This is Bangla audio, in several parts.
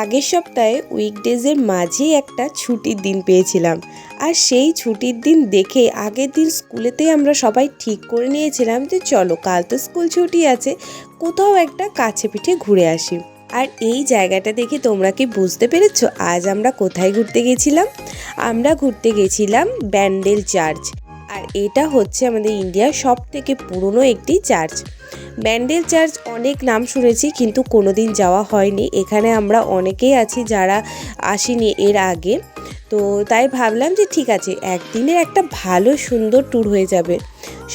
আগের সপ্তাহে উইকডেজের মাঝেই একটা ছুটির দিন পেয়েছিলাম। আর সেই ছুটির দিন দেখে আগের দিন স্কুলেতেই আমরা সবাই ঠিক করে নিয়েছিলাম যে চলো, কাল তো স্কুল ছুটি আছে, কোথাও একটা কাছে পিঠে ঘুরে আসি। আর এই জায়গাটা দেখে তোমরা কি বুঝতে পেরেছ? আজ আমরা কোথায় ঘুরতে গেছিলাম? আমরা ঘুরতে গেছিলাম ব্যান্ডেল চার্চ। আর এটা হচ্ছে আমাদের ইন্ডিয়ার সব থেকে পুরনো একটি চার্চ। ব্যান্ডেল চার্চ অনেক নাম শুনেছি, কিন্তু কোনো দিন যাওয়া হয়নি। এখানে আমরা অনেকেই আছি যারা আসিনি এর আগে। তো তাই ভাবলাম যে ঠিক আছে একদিনের একটা ভালো সুন্দর ট্যুর হয়ে যাবে।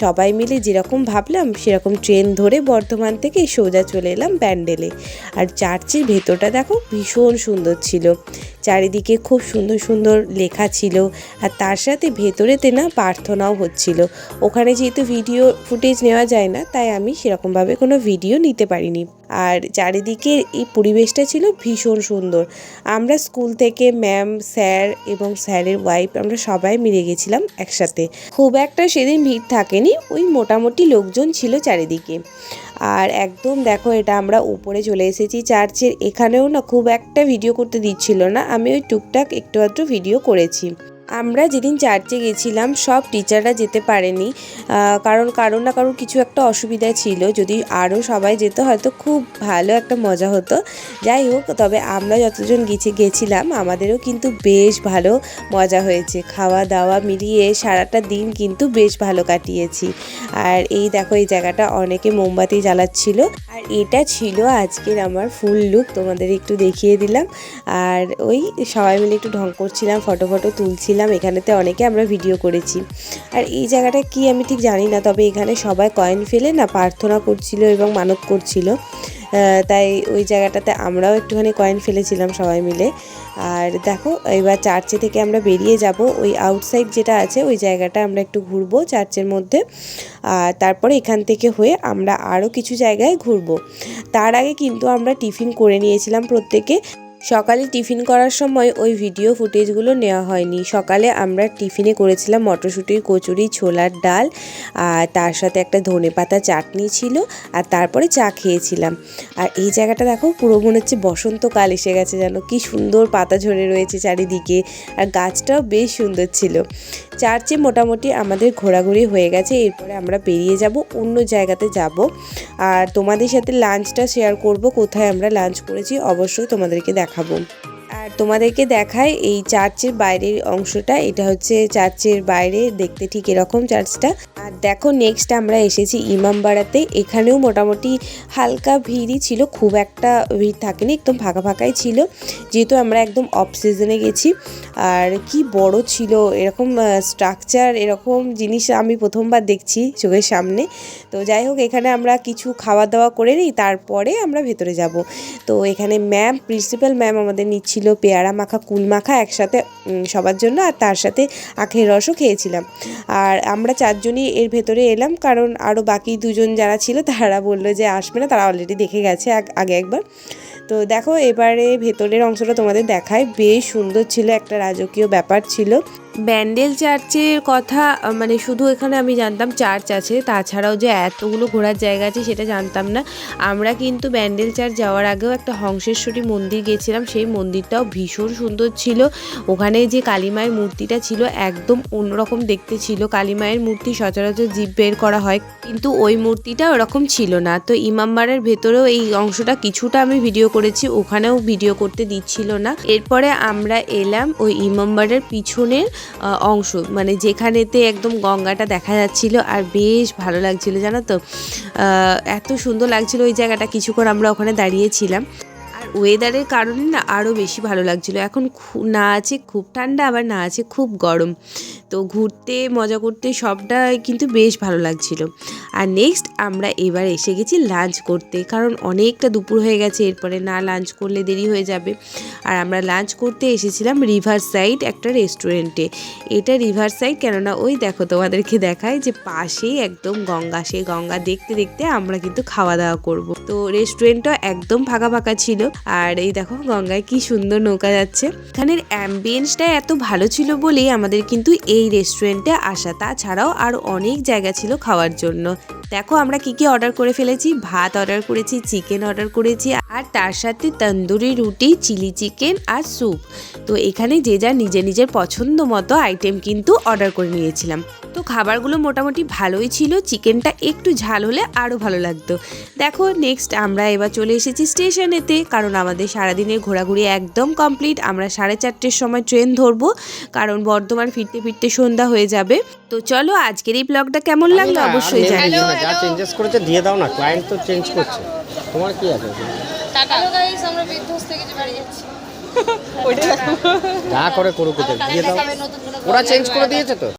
সবাই মিলে যেরকম ভাবলাম, সেরকম ট্রেন ধরে বর্ধমান থেকে সোজা চলে এলাম ব্যান্ডেলে আর চার্চের ভেতরটা দেখো ভীষণ সুন্দর ছিল। চারিদিকে খুব সুন্দর সুন্দর লেখা ছিল আর তার সাথে ভেতরেতে না প্রার্থনাও হচ্ছিল। ওখানে যেহেতু ভিডিও ফুটেজ নেওয়া যায় না, তাই আমি সেরকমভাবে কোনো ভিডিও নিতে পারিনি। আর চারিদিকে এই পরিবেশটা ছিল ভীষণ সুন্দর। আমরা স্কুল থেকে ম্যাম, স্যার এবং স্যারের ওয়াইফ আমরা সবাই মিলে গেছিলাম একসাথে। খুব একটা সেদিন ভিড় থাকেনি ওই মোটামুটি লোকজন ছিল চারিদিকে। আর একদম দেখো এটা আমরা উপরে চলে এসেছি চার্চের। এখানেও না খুব একটা ভিডিও করতে দিচ্ছিল না, আমি ওই টুকটাক একটু আধটু ভিডিও করেছি। আমরা যেদিন চার্চে গেছিলাম, সব টিচাররা যেতে পারেনি। কারণ কারও না কারোর কিছু একটা অসুবিধা ছিল। যদি আরও সবাই যেত, হয়তো খুব ভালো একটা মজা হতো। যাই হোক, তবে আমরা যতজন গেছি, গেছিলাম, আমাদেরও কিন্তু বেশ ভালো মজা হয়েছে। খাওয়া দাওয়া মিলিয়ে সারাটা দিন কিন্তু বেশ ভালো কাটিয়েছি। আর এই দেখো, এই জায়গাটা অনেকে মোমবাতি জ্বালাচ্ছিল। আর এটা ছিল আজকের আমার ফুল লুক, তোমাদের একটু দেখিয়ে দিলাম। আর ওই সবাই মিলে একটু ঢং করছিলাম ফটো ফটো তুলছিলাম এখানেতে অনেকে আমরা ভিডিও করেছি। আর এই জায়গাটা কি আমি ঠিক জানি না, তবে এখানে সবাই কয়েন ফেলে না প্রার্থনা করছিল এবং মানত করছিল। তাই ওই জায়গাটাতে আমরাও একটুখানি কয়েন ফেলেছিলাম সবাই মিলে। আর দেখো, এবার চার্চে থেকে আমরা বেরিয়ে যাব। ওই আউটসাইড যেটা আছে, ওই জায়গাটা আমরা একটু ঘুরবো চার্চের মধ্যে। আর তারপরে এখান থেকে হয়ে আমরা আরও কিছু জায়গায় ঘুরবো। তার আগে কিন্তু আমরা টিফিন করে নিয়েছিলাম প্রত্যেকে। সকালে টিফিন করার সময় ওই ভিডিও ফুটেজগুলো নেওয়া হয়নি। সকালে আমরা টিফিনে করেছিলাম মটরশুঁটির কচুরি, ছোলার ডাল, আর তার সাথে একটা ধনেপাতা চাটনি ছিল, আর তারপরে চা খেয়েছিলাম। আর এই জায়গাটা দেখো, পুরো মনে হচ্ছে বসন্তকাল এসে গেছে যেন কি সুন্দর পাতা ঝরে রয়েছে চারিদিকে, আর গাছটাও বেশ সুন্দর ছিল। চার্চে মোটামুটি আমাদের ঘোরাঘুরি হয়ে গেছে, এরপরে আমরা বেরিয়ে যাব, অন্য জায়গাতে যাব। আর তোমাদের সাথে লাঞ্চটা শেয়ার করব, কোথায় আমরা লাঞ্চ করেছি, অবশ্যই তোমাদেরকে দেখাবো। আর তোমাদেরকে দেখায় এই চার্চের বাইরের অংশটা। এটা হচ্ছে চার্চের বাইরে, দেখতে ঠিক এরকম চার্চটা। আর দেখো নেক্সট আমরা এসেছি ইমামবাড়াতে। এখানেও মোটামুটি হালকা ভিড়ই ছিল, খুব একটা ভিড় থাকেনি, একদম ফাঁকা ফাঁকাই ছিল। যেহেতু আমরা একদম অফ সিজনে গেছি। আর কি বড় ছিল, এরকম স্ট্রাকচার এরকম জিনিস আমি প্রথমবার দেখছি চোখের সামনে। তো যাই হোক, এখানে আমরা কিছু খাওয়া দাওয়া করে নিই, তারপরে আমরা ভেতরে যাব। তো এখানে ম্যাম প্রিন্সিপাল ম্যাম আমাদের নিচ্ছিল পেয়ারা মাখা, কুল মাখা একসাথে সবার জন্য, আর তার সাথে আখের রসও খেয়েছিলাম। আর আমরা চারজনই এর ভেতরে এলাম, কারণ আরও বাকি দুজন যারা ছিল তারা বলল যে আসবে না, তারা অলরেডি দেখে গেছে আগ- একবার। তো দেখো, এবারে ভেতরের অংশটা তোমাদের দেখায়। বেশ সুন্দর ছিল, একটা রাজকীয় ব্যাপার ছিল। ব্যান্ডেল চার্চের কথা মানে শুধু এখানে আমি জানতাম, চার্চ আছে, তাছাড়াও যে এতগুলো ঘোরার জায়গা আছে সেটা জানতাম না। আমরা কিন্তু ব্যান্ডেল চার্চ যাওয়ার আগেও একটা হংসেশ্বরী মন্দির গেছিলাম, সেই মন্দিরটাও ভীষণ সুন্দর ছিল। ওখানে যে কালীমায়ের মূর্তিটা ছিল, একদম অন্যরকম দেখতে ছিল। কালীমায়ের মূর্তি সচরাচর জীব বের করা হয়, কিন্তু ওই মূর্তিটা ওরকম ছিল না। তো ইমামবাড়ার ভেতরেও এই অংশটা কিছুটা আমি ভিডিও করেছি, ওখানেও ভিডিও করতে দিচ্ছিল না। এরপরে আমরা এলাম ওই ইমামবাড়ার পিছনের অংশ। মানে যেখানেতে একদম গঙ্গাটা দেখা যাচ্ছিল আর বেশ ভালো লাগছিল, জানো তো? এত সুন্দর লাগছিল ওই জায়গাটা। কিছুক্ষণ আমরা ওখানে দাঁড়িয়েছিলাম ওয়েদারের কারণে না আরও বেশি ভালো লাগছিল। এখন না আছে খুব ঠান্ডা, আবার না আছে খুব গরম। তো ঘুরতে, মজা করতে সবটাই কিন্তু বেশ ভালো লাগছিল। আর নেক্সট আমরা এবার এসে গেছি লাঞ্চ করতে। কারণ অনেকটা দুপুর হয়ে গেছে, এরপরে না লাঞ্চ করলে দেরি হয়ে যাবে। আর আমরা লাঞ্চ করতে এসেছিলাম রিভার সাইড একটা রেস্টুরেন্টে এটা রিভার সাইড কেননা ওই দেখো তোমাদেরকে দেখায় যে পাশেই একদম গঙ্গা, সেই গঙ্গা দেখতে দেখতে আমরা কিন্তু খাওয়া দাওয়া করব। তো রেস্টুরেন্টটা একদম ফাঁকা ফাঁকা ছিল। আর এই দেখো গঙ্গায় কি সুন্দর নৌকা যাচ্ছে। এখানের অ্যাম্বিয়েন্সটা এত ভালো ছিল বলেই আমাদের কিন্তু এই রেস্টুরেন্টে আসা। তাছাড়াও আর অনেক জায়গা ছিল খাওয়ার জন্য। দেখো আমরা কি কি অর্ডার করে ফেলেছি। ভাত অর্ডার করেছি চিকেন অর্ডার করেছি আর তার সাথে তন্দুরি রুটি চিলি চিকেন আর স্যুপ তো এখানে যে যা নিজের নিজের পছন্দ মতো আইটেম কিন্তু অর্ডার করে নিয়েছিলাম। তো খাবারগুলো মোটামুটি ভালোই ছিল চিকেনটা একটু ঝাল হলে আরও ভালো লাগতো। দেখো নেক্সট আমরা এবার চলে এসেছি স্টেশনেতে কারণ আমাদের সারাদিনের ঘোরাঘুরি একদম কমপ্লিট আমরা সাড়ে চারটের সময় ট্রেন ধরবো কারণ বর্ধমান ফিরতে ফিরতে সন্ধ্যা হয়ে যাবে। তো চলো আজকের এই ব্লগটা কেমন লাগল অবশ্যই জানিও। যা চেঞ্জেস করেছে দিয়ে দাও না ক্লায়েন্ট তো চেঞ্জ করছে। তোমার কি আছে? টাকা। গাইস আমরা বিধ্বস্ত থেকে যে বাড়ি যাচ্ছি। যা করে করুক দিয়ে দাও। ওরা চেঞ্জ করে দিয়েছে তো।